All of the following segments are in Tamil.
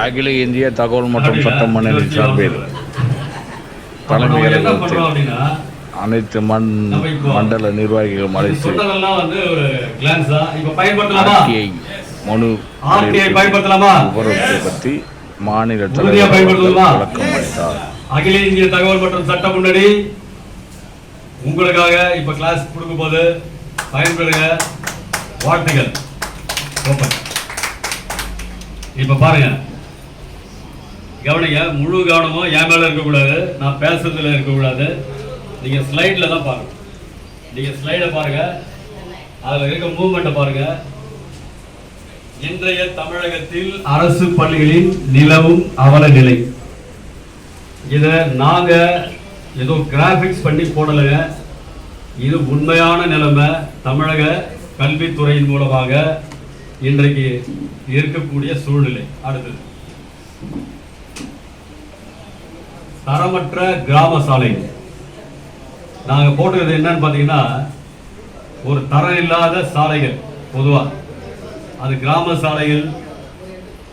அகில இந்திய தகவல் மற்றும் சட்டம் மண்டல சார்பில் தலைமை அலுவலகத்தில் அனைத்து மண் மண்டல நிர்வாகிகளும் அழைத்து ஆர்டிஐ மனு விவரத்தை பற்றி மாநில தலைவர்? விளக்கம் அளித்தார். அகில இந்திய தகவல் மற்றும் சட்ட முன்னணி உங்களுக்காக இப்ப கிளாஸ் கொடுக்கும் போது பயன்பெறுங்க வாழ்த்துகள் இப்ப பாருங்க. கவனிங்க முழு கவனமும் என் மேலே இருக்கக்கூடாது நான் பேசுறதுல இருக்கக்கூடாது. நீங்கள் ஸ்லைடில் தான் பாருங்க. நீங்கள் ஸ்லைடை பாருங்க. அதில் இருக்க மூவ்மெண்ட்டை பாருங்க. இன்றைய தமிழகத்தில் அரசு பள்ளிகளின் நிலவும் அவல நிலை இதை நாங்கள் ஏதோ கிராஃபிக்ஸ் பண்ணி போடலைங்க. இது உண்மையான நிலைமை. தமிழக கல்வித்துறையின் மூலமாக இன்றைக்கு இருக்கக்கூடிய சூழ்நிலை. அடுத்தது. தரமற்ற கிராம சாலை நாங்கள் போட்டுக்கிறது என்னன்னு பார்த்தீங்கன்னா ஒரு தரம் இல்லாத சாலைகள் பொதுவாக அது கிராம சாலைகள்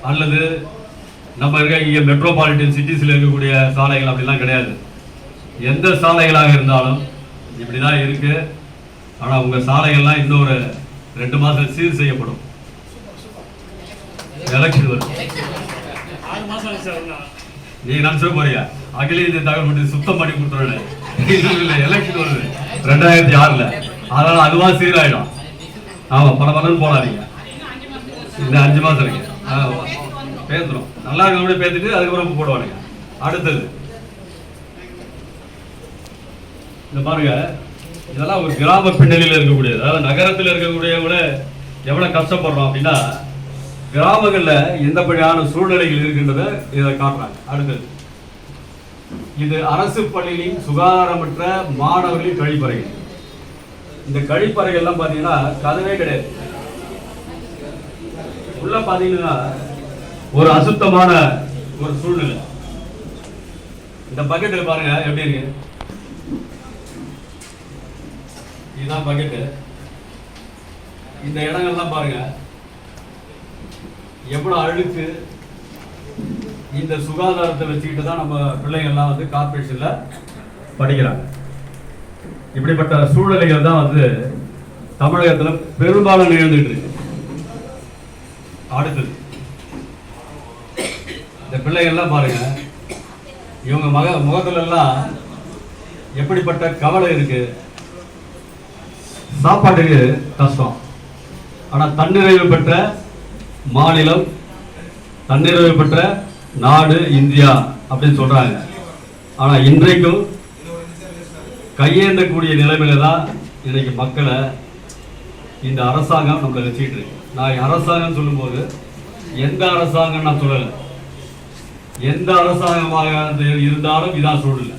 அல்லது நம்ம இருக்க இங்கே மெட்ரோபாலிட்டன் சிட்டிஸில் இருக்கக்கூடிய சாலைகள் அப்படிலாம் கிடையாது. எந்த சாலைகளாக இருந்தாலும் இப்படி தான் இருக்குது ஆனால் உங்கள் சாலைகள்லாம் இன்னும் ஒரு ரெண்டு மாதம் சீர் செய்யப்படும். எலெக்ஷன் வரும். நீங்க நினைச்ச போறியா அகில இந்திய தகவல் மட்டும் சுத்தம் பண்ணி கொடுத்துருவேன் எலெக்ஷன் வருது. ரெண்டாயிரத்தி ஆறுல. அதனால அதுவா சீராயிடும். ஆமா பல பலன்னு போடாதீங்க. இந்த அஞ்சு மாசம் இருக்கு. பேசுறோம். நல்லா இருக்க பேசிட்டு அதுக்கப்புறம் போடுவானுங்க. அடுத்தது. இந்த பாருங்க இதெல்லாம் ஒரு கிராம பின்னணியில் இருக்கக்கூடியது. அதாவது நகரத்தில் இருக்கக்கூடியவங்கள எவ்வளவு கஷ்டப்படுறோம் அப்படின்னா கிராமங்களில் எந்த சூழ்நிலைகள் இருக்கின்றத இதை காட்டுறாங்க. அடுத்தது இது அரசு பள்ளிகளின் சுகாதாரமற்ற மாணவர்களின் கழிப்பறைகள். இந்த கழிப்பறைகள்லாம் எல்லாம் கதவே கிடையாது. உள்ள பாத்தீங்கன்னா ஒரு அசுத்தமான ஒரு சூழ்நிலை. இந்த பக்கெட்டில் பாருங்க எப்படி இருக்கு? இதுதான் பக்கெட்டு. இந்த இடங்கள்லாம் பாருங்க எவ்வளோ அழுக்கு இந்த சுகாதாரத்தை வச்சுக்கிட்டு தான் நம்ம பிள்ளைங்கள்லாம் வந்து கார்பரேஷனில் படிக்கிறாங்க. இப்படிப்பட்ட சூழ்நிலைகள் தான் வந்து தமிழகத்தில் பெரும்பாலும் நிகழ்ந்துட்டு இருக்கு. அடுத்தது இந்த பிள்ளைகள்லாம் பாருங்க இவங்க மக முகத்துல எல்லாம் எப்படிப்பட்ட கவலை இருக்கு சாப்பாட்டுக்கு கஷ்டம். ஆனால் தன்னிறைவு பெற்ற மாநிலம் தன்னிறைவு பெற்ற நாடு இந்தியா அப்படின்னு சொல்கிறாங்க ஆனால் இன்றைக்கும் கையேந்தக்கூடிய நிலைமையில தான் இன்றைக்கி மக்களை இந்த அரசாங்கம் நம்மளை வச்சுக்கிட்டு இருக்கு. நான் அரசாங்கம் சொல்லும்போது எந்த அரசாங்கம் நான் சொல்லலை. எந்த அரசாங்கமாக இருந்தாலும் இதான் சூழ்நிலை.